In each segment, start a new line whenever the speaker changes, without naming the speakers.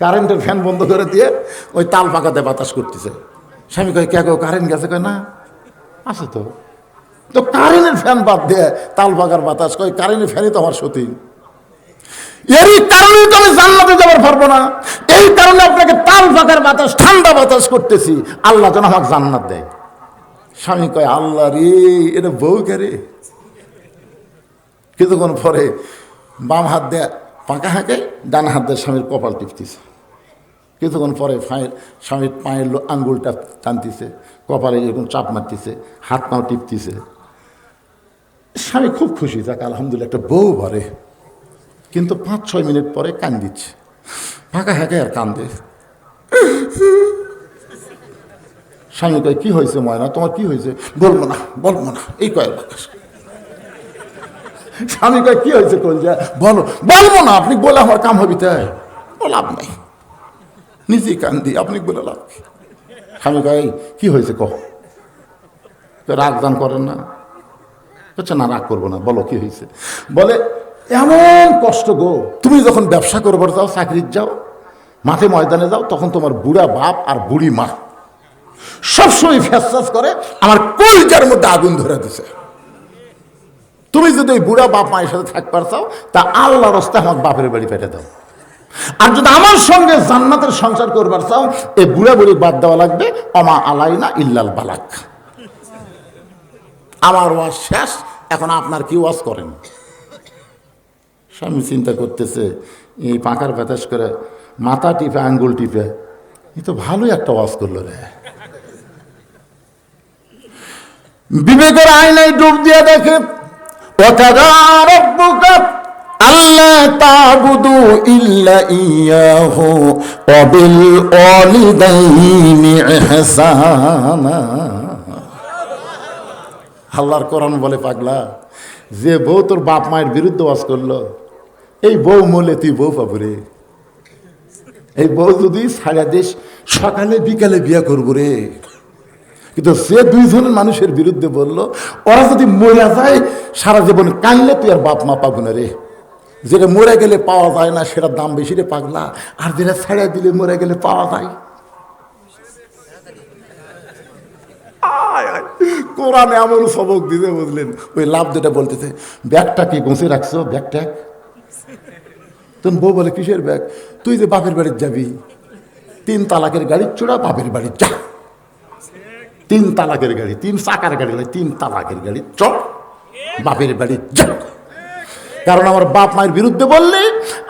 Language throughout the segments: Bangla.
কারেন্টের ফ্যান বন্ধ করে দিয়ে ওই তাল পাকাতে বাতাস করতেছে। স্বামী কয়, কে গো, কারেন্ট গেছে? কয়, না। আছে তো। তো কারেন্টের ফ্যান বাদ দিয়ে তাল পাকার বাতাস, কয়, কারেন্টের ফ্যানই তো আমার সতী এরই কারণে তো আমি জান্নাতে যাবার পারব না। এই কারণে আপনাকে তাল পাকার বাতাস, ঠান্ডা বাতাস করতেছি। আল্লাহ যেন আমাকে জান্নাত দেয়। স্বামী কয়, আল্লাহ রে, এটা বউ কে রে? কিছুক্ষণ পরে বাম হাত দিয়ে পাকা হাঁকে, ডান হাত দিয়ে স্বামীর কপাল টিপতেছে। কিছুক্ষণ পরে ফাঁয়ের স্বামীর পায়ের আঙ্গুলটা টানতেছে, কপালে এরকম চাপ মারতেছে, হাত পাও টিপতেছে। স্বামী খুব খুশি, যাক, আলহামদুলিল্লাহ, একটা বউ ভরে কিন্তু পাঁচ, ছয় মিনিট পরে কান দিচ্ছে। ফাঁকা হ্যাঁকে আর কান্দে। স্বামী কয়, কী হয়েছে ময়না? তোমার কি হয়েছে? বলব না বলব না। এই কয়েক স্বামী কয়, কি হয়েছে কলজা বলো, বলব না, আপনি বলে আমার কাম হবি তাই। ও লাভ নাই, নিজেই কান্দি আপনি বলে লাভ? স্বামী কয় কি হয়েছে কহ? রাগ দান করেন না। বলছে না, রাগ করব না, বলো কি হয়েছে? বলে, এমন কষ্ট গো, তুমি যখন ব্যবসা করবার যাও, চাকরির যাও, মাঠে ময়দানে যাও, তখন তোমার বুড়া বাপ আর বুড়ি মা সবসময় ফ্যাস করে আমার কলজার মধ্যে আগুন ধরে দিছে। তুমি যদি ওই বুড়া বাপ মায়ের সাথে থাকবার চাও তা আল্লাহ রাস্তায় আমার বাপের বাড়ি পেটে দাও। আর যদি আমার সঙ্গে জান্নাতের সংসার করবার চাও এই বুড়া বুড়ি বাদ দেওয়া লাগবে, অমা আলাইনা ইল্লাল বালাক। আমার ওয়াজ শেষ, এখন আপনার কি ওয়াজ করেন? স্বামী চিন্তা করতেছে, এই পাকার বাতাস করে মাথা টিপে, আঙ্গুল টিপে, এ তো ভালোই একটা ওয়াজ করল রে। বিবেকের আয়নায় ডুব দিয়ে দেখে আল্লাহ তাবুদু ইল্লা ইয়াহু অবিল অলিদাইনি ইহসানা। আল্লাহর কোরআন বলে পাগলা, যে বউ তোর বাপ মায়ের বিরুদ্ধে বাস করল, এই বউ মলে তুই বউ পাবরে এই বউ যদি সারা দেশ সকালে বিকালে বিয়া করব রে। কিন্তু সে দুইজন মানুষের বিরুদ্ধে বলল, ওরা যদি মরিয়া যায় সারা জীবন কাঁদলে তুই আর বাপ মা পাবো না রে। যেটা মরে গেলে পাওয়া যায় না, সেটার দাম বেশি রে পাগলা। আর যেটা ছেড়ে দিলে মরে গেলে পাওয়া যায়। কোরআন এমন সবক দিতে বুঝলেন। ওই লাভ যেটা বলতেছে, ব্যাগটা কি গুছিয়ে রাখছো? ব্যাগটা? তখন বউ বলে, কিসের ব্যাগ? তুই যে বাপের বাড়ির যাবি, তিন তালাকের গাড়ির চূড়া বাপের বাড়ি, যা। তিন তালাকের গাড়ি, তিন চাকার গাড়ি, তিন তালাকের গাড়ি, চল। বাপের বাড়ি কারণ আমার বাপ মায়ের বিরুদ্ধে বললে,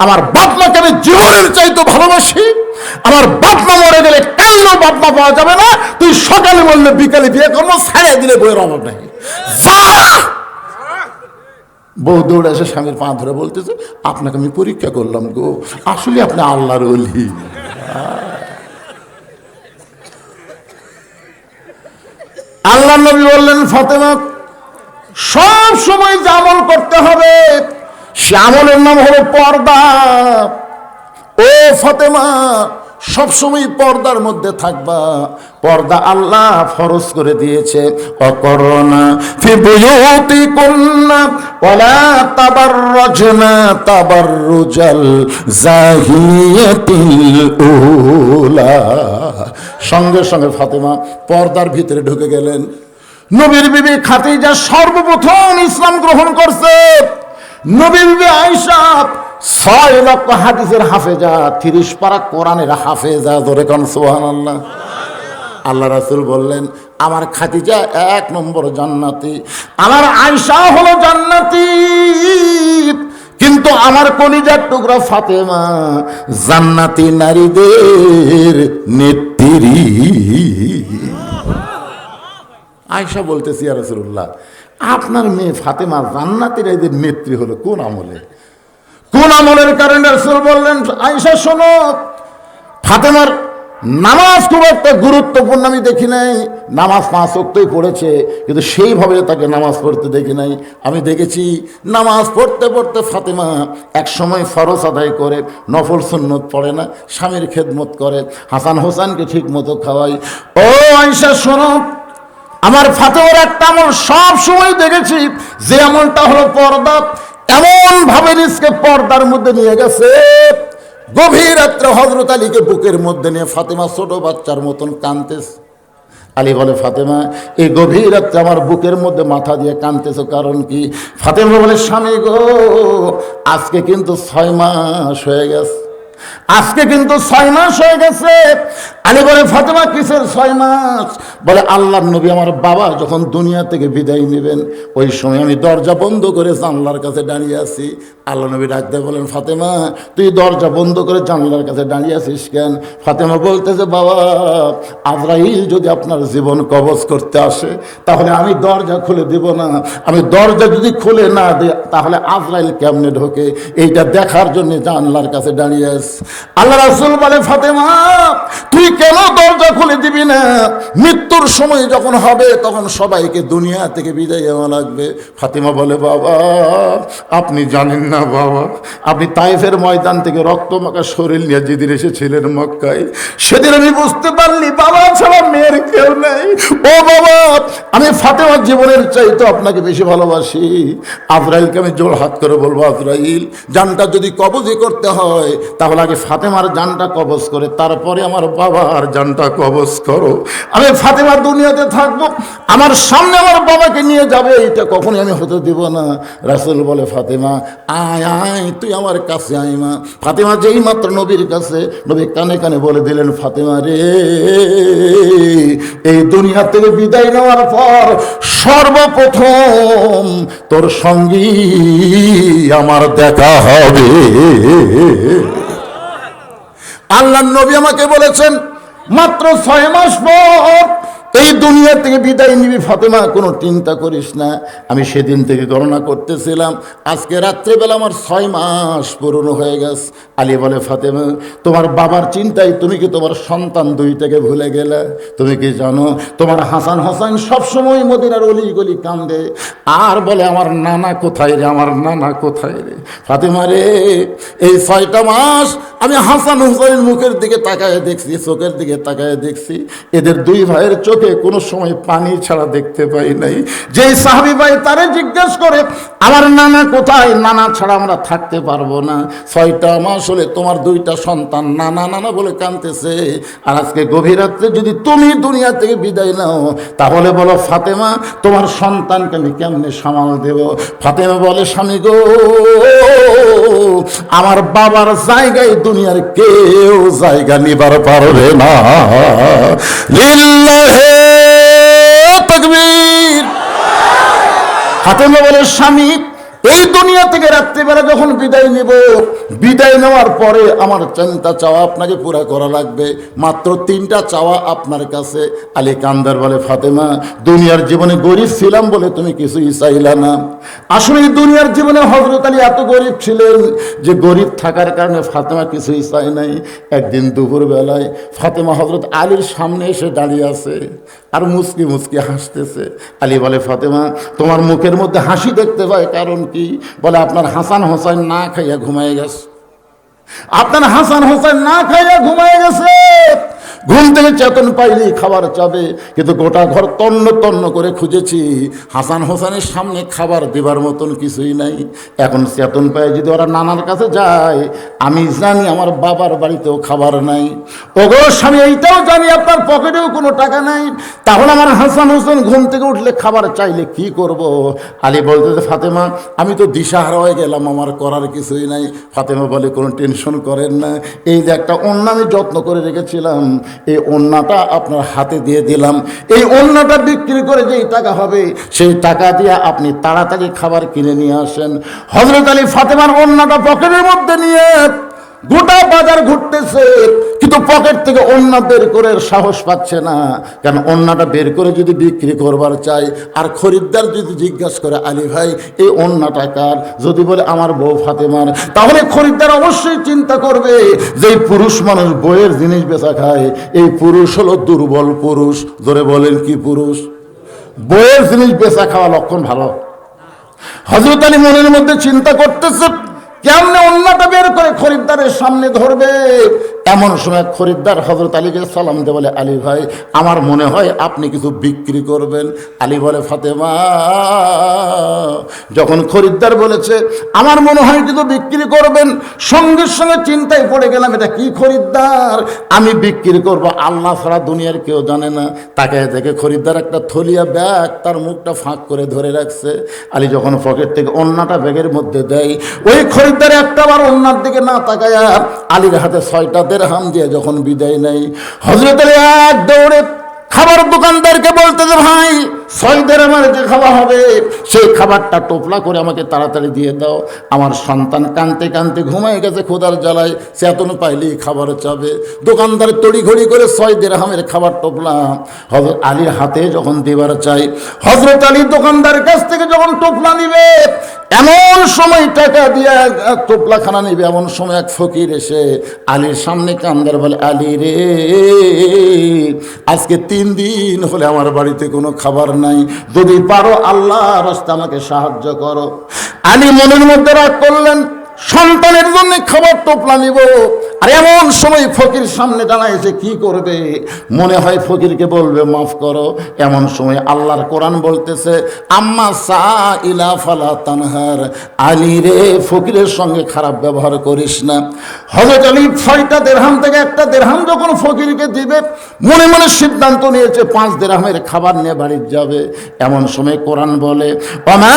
আমার বাপ মাকে আমি জীবনের চাইতে ভালোবাসি। আমার বাপ মা মরে গেলে কেন বাপ মা পাওয়া যাবে না? তুই সকালে বললে, বিকালে বিয়ে করব, ছাড়িয়ে দিলে বইয়ের অভাব নেই। বউ দৌড়ে এসে স্বামীর পা ধরে বলতেছে, আপনাকে আমি পরীক্ষা করলাম গো। আসলে আপনি আল্লাহর অলি আল্লাহ নবী বললেন, ফাতেমা সব সময় যে আমল করতে হবে, সে আমলের নাম হলো পর্দা। ও ফাতেমা সবসময় পর্দার মধ্যে থাকবা। পর্দা আল্লাহ ফরজ করে দিয়েছে। অকরণা সঙ্গে সঙ্গে ফাতেমা পর্দার ভিতরে ঢুকে গেলেন। নবীর বিবি খাদিজা সর্বপ্রথম ইসলাম গ্রহণ করছে। নবীর বিবি আয়েশা ছয় লক্ষ হাদিসের হাফেজা, তিরিশ পারা কোরআনের হাফেজা ধরে কোন সুবহানাল্লাহ। আল্লাহ আল্লাহ রাসুল বললেন, আমার খাতিজা এক নম্বর জান্নাতি, আমার আয়েশা হলো জান্নাতি। কিন্তু আমার কলিজার টুকরা ফাতেমা, জান্নাতি নারীদের নেত্রী। আয়সা বলতেছি আর রসুল্লাহ আপনার মেয়ে ফাতেমা জান্নাতের এদের নেত্রী হলো কোন আমলে? কোন আমলের কারণে রসুল বললেন, আয়সা, শোনো, ফাতেমার নামাজ খুব একটা গুরুত্বপূর্ণ, আমি দেখি নাই। নামাজ পাঁচ অক্টই পড়েছে, কিন্তু সেইভাবে তাকে নামাজ পড়তে দেখি নাই। আমি দেখেছি, নামাজ পড়তে পড়তে ফাতেমা এক সময় ফরজ আদায় করে, নফল সুন্নত পড়ে না, স্বামীর খেদমত করে, হাসান হোসেনকে ঠিক মতো খাওয়াই ও আইসা শোনো আমার ফাতেমার একটা আমল সব সময় দেখেছি, যে আমলটা হলো পর্দা। এমন ভাবে নিজকে পর্দার মধ্যে নিয়ে গেছে, গভীর রাত্রে হজরত আলীকে বুকের মধ্যে নিয়ে ফাতেমা ছোট বাচ্চার মতন কানতেছে আলী বলে, ফাতেমা, এই গভীর রাত্রে আমার বুকের মধ্যে মাথা দিয়ে কানতেছ কারণ কি? ফাতেমা বলে, স্বামী গো, আজকে কিন্তু ছয় মাস হয়ে গেছে। আজকে কিন্তু ছয় মাস হয়ে গেছে। আলী বলে, ফাতেমা, কিসের ছয় মাস? বলে আল্লাহ নবী আমার বাবা যখন দুনিয়া থেকে বিদায় নেবেন, ওই সময় আমি দরজা বন্ধ করে জানলার কাছে দাঁড়িয়ে আছি। আল্লাহ নবী ডাকতে বলেন, ফাতেমা, তুই দরজা বন্ধ করে জানলার কাছে দাঁড়িয়ে আছিস কেন? ফাতেমা বলতেছে, বাবা, আজরাইল যদি আপনার জীবন কবজ করতে আসে, তাহলে আমি দরজা খুলে দিব না। আমি দরজা যদি খুলে না দিই, তাহলে আজরাইল কেমনে ঢোকে? এইটা দেখার জন্য জানলার কাছে দাঁড়িয়ে আস আল্লাহ রাসুল বলে, ফাতেমা, তুই কেন দরজা খুলে দিবি না? মৃত্যুর সময় যখন হবে, তখন সবাইকে দুনিয়া থেকে বিদায় দেওয়া লাগবে। ফাতেমা বলে, বাবা, আপনি জানেন না, বাবা, আপনি তাইফের ময়দান থেকে রক্ত মাখা শরীর নিয়ে যেদিন এসেছিলেন মক্কায়, সেদিন আমি বুঝতে পারলি, বাবা, ছাড়া মেয়ের কেউ নেই। ও বাবা, আমি ফাতেমার জীবনের চাইতে আপনাকে বেশি ভালোবাসি। আজরাইলকে আমি জোর হাত করে বলব, আজরাইল, জানটা যদি কবজি করতে হয়, তাহলে আগে ফাতেমার জানটা কবজ করে, তারপরে আমার বাবার জানটা কবজ করো। আমি ফাতেমার দুনিয়াতে থাকব, আমার সামনে আমার বাবাকে নিয়ে যাবে এটা কখনই আমি হতে দিব না। রাসুল বলে, ফাতেমা, আয় আয়, তুই আমার কাছে আয় মা। ফাতেমা যেই মাত্র নবীর কাছে, নবী কানে কানে বলে দিলেন, ফাতেমা রে, এই দুনিয়া থেকে বিদায় নেওয়ার পর সর্বপ্রথম তোর সঙ্গী আমার দেখা হবে। আল্লাহ নবী আমাকে বলেছেন মাত্র ছয় মাস পর এই দুনিয়া থেকে বিদায় নিবি, ফাতেমা, কোনো চিন্তা করিস না। আমি সেদিন থেকে গণনা করতেছিলাম, আজকে রাত্রেবেলা আমার ছয় মাস পুরনো হয়ে গেছে। আলী বলে, ফাতেমা, তোমার বাবার চিন্তায় তুমি কি তোমার সন্তান দুই থেকে ভুলে গেলে? তুমি কি জানো, তোমার হাসান হাসান সবসময় মদিনার অলি গলি কান্দে। আর বলে, আমার নানা কোথায় রে, আমার নানা কোথায় রে? ফাতেমা রে, এই ছয়টা মাস আমি হাসান হুসাইনের মুখের দিকে তাকায় দেখছি, চোখের দিকে তাকায় দেখছি। এদের দুই ভাইয়ের চোখে কোনো সময় পানি ছাড়া দেখতে পাই নাই। যেই সাহাবি ভাই তারে জিজ্ঞেস করে, আমার নানা কোথায়? নানা ছাড়া আমরা থাকতে পারব না। ছয়টা মাস হলে তোমার দুইটা সন্তান নানা নানা বলে কানতেছে আর আজকে গভীর রাত্রে যদি তুমি দুনিয়া থেকে বিদায় নাও, তাহলে বলো, ফাতেমা, তোমার সন্তানকে আমি কেমনে সামাল দেব? ফাতেমা বলে, স্বামী গো, আমার বাবার জায়গায় দুনিয়ার কেউ জায়গা নিবার পারবে না। লিল্লাহে তাকবীর। ফাতেমা বলে স্বামী এই দুনিয়া থেকে রাত্রিবেলা যখন বিদায় নিব, বিদায় নেওয়ার পরে আমার চিন্তা চাওয়া আপনাকে পুরা করা লাগবে। মাত্র তিনটা চাওয়া আপনার কাছে। আলী কান্দার বলে, ফাতেমা, দুনিয়ার জীবনে গরিব ছিলাম বলে তুমি কিছুই চাইলা না। আসলে দুনিয়ার জীবনে হজরত আলী এত গরিব ছিলেন যে গরিব থাকার কারণে ফাতেমা কিছুই চাই নাই। একদিন দুপুরবেলায় ফাতেমা হজরত আলীর সামনে এসে দাঁড়িয়ে আছে আর মুসকি মুসকি হাসতেছে। আলী বলে, ফাতেমা, তোমার মুখের মধ্যে হাসি দেখতে পায় কারণ কি? বলে, আপনার হাসান হোসেন না খাইয়া ঘুমায় গেছে। আপনার হাসান হোসেন না খাইয়া ঘুমায় গেছে। ঘুম থেকে চেতন পাইলেই খাবার চাবে। কিন্তু গোটা ঘর তন্ন তন্ন করে খুঁজেছি। হাসান হোসেনের সামনে খাবার দেবার মতন কিছুই নাই। এখন চেতন পায় যদি ওরা নানার কাছে যায়, আমি জানি আমার বাবার বাড়িতেও খাবার নাই। ওগো স্বামী, এইটাও জানি আপনার পকেটেও কোনো টাকা নাই। তাহলে আমার হাসান হোসেন ঘুম থেকে উঠলে খাবার চাইলে কি করব? আলী বলতে ফাতেমা, আমি তো দিশাহারা হয়ে গেলাম, আমার করার কিছুই নাই। ফাতেমা বলে, কোনো টেনশন করেন না। এই যে একটা অন্য আমি যত্ন করে রেখেছিলাম। এই অন্যটা আপনার হাতে দিয়ে দিলাম। এই অন্যটা বিক্রি করে যেই টাকা হবে, সেই টাকা দিয়ে আপনি তাড়াতাড়ি খাবার কিনে নিয়ে আসেন। হজরত আলী ফাতেমার অন্যটা পকেটের মধ্যে নিয়ে গোটা বাজার ঘুরতেছে, কিন্তু পকেট থেকে অন্য বের করে সাহস পাচ্ছে না। কারণ অন্যটা বের করে যদি বিক্রি করবার চাই, আর খরিদ্দার যদি জিজ্ঞাসা করে, আলী ভাই, এই অন্যটা কার? যদি বলে, আমার বউ ফাতেমার। তাহলে খরিদ্দার অবশ্যই চিন্তা করবে যে পুরুষ মানুষ বইয়ের জিনিস বেচা খায়। এই পুরুষ হলো দুর্বল পুরুষ। ধরে বলেন, কি পুরুষ? বইয়ের জিনিস বেচা খাওয়া লক্ষণ ভালো? হজরত আলী মনের মধ্যে চিন্তা করতেছে কেমনে অন্যটা বের করে খরিদ্দারের সামনে ধরবে? এমন সময় খরিদ্দার হজরত আলীকে সালাম দে বলে, আলী ভাই, আমার মনে হয় আপনি কিছু বিক্রি করবেন। আলী বলে, ফাতেমা, যখন খরিদ্দার বলেছে, আমার মনে হয় কিছু বিক্রি করবেন, সঙ্গে সঙ্গে চিন্তায় পড়ে গেলাম, এটা কি খরিদ্দার? আমি বিক্রি করব, আল্লাহ ছাড়া দুনিয়ার কেউ জানে না। তাকে থেকে খরিদ্দার একটা থলিয়া ব্যাগ তার মুখটা ফাঁক করে ধরে রাখছে। আলী যখন পকেট থেকে অন্যটা ব্যাগের মধ্যে দেয়, ওই খরিদ্দার একটা বার অন্যার দিকে না তাকায় আলীর হাতে ছয়টা দেড়হাম দিয়ে যখন বিদায় নেই হজরত এক দৌড়ে খাবার দোকানদারকে বলতে যে ভাই ছয়দের আমার যে খাওয়া হবে, সেই খাবারটা টোপলা করে আমাকে তাড়াতাড়ি দিয়ে দাও। আমার সন্তান কানতে কানতে ঘুমায় গেছে খোদার জ্বালায় চেতন পাইলেই খাবার চাবে। দোকানদার তড়িঘড়ি করে ছয় দেড়হামের খাবার টোপলা। হজরত আলীর হাতে যখন দেবার চাই হজরত আলী দোকানদারের কাছ থেকে যখন টোপলা নিবে, এমন সময় টাকা দিয়ে টোপলা খানা নিবে, এমন সময় এক ফকির এসে আলীর সামনে কান্দার বলে, আলী রে, আজকে তিন দিন হলে আমার বাড়িতে কোনো খাবার নাই। যদি পারো আল্লাহ রাস্তা আমাকে সাহায্য করো। আলী মনের মধ্যে রাগ করলেন সন্তানের জন্য খাবার টোপলা নিব। আর এমন সময় ফকির সামনে দাঁড়াইছে কি করবে? মনে হয় ফকিরকে বলবে, মাফ করো। এমন সময় আল্লাহর কোরআন বলতেছে, আম্মা সা ইলা ফালা তানহার। আলী রে, ফকিরের সঙ্গে খারাপ ব্যবহার করিস না। হজরত আলী ছয়টা দেড়হাম থেকে একটা দেড়হাম যখন ফকিরকে দিবে, মনে মনে সিদ্ধান্ত নিয়েছে, পাঁচ দেড়হামের খাবার নিয়ে বাড়ির যাবে। এমন সময় কোরআন বলে, অমা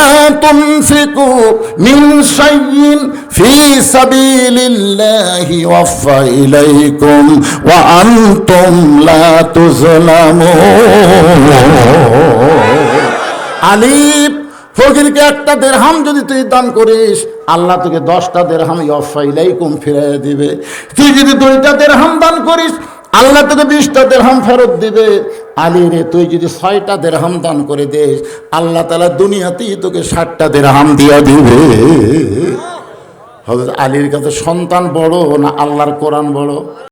শাইইন ফি সাবিলিল্লাহি ওয়াফা ইলাইকুম ওয়া আনতুম লা তুজলামুন আলিফ, ফকিরকে একটা দেড়হাম যদি তুই দান করিস, আল্লাহ তোকে দশটা দেড়হাম ইয়ফাইলাই কম ফিরাইয়া দিবে। তুই যদি দুইটা দেড়হাম দান করিস, আল্লাহ তোকে বিশটা দেড়হাম ফেরত দিবে। আলী রে, তুই যদি ছয়টা দেড়হাম দান করে দিস, আল্লাহ তালা দুনিয়াতেই তোকে ষাটটা দেড়হাম দিয়া দিবে। হজরত আলীর কাছে সন্তান বড় না আল্লাহর কোরআন বড়?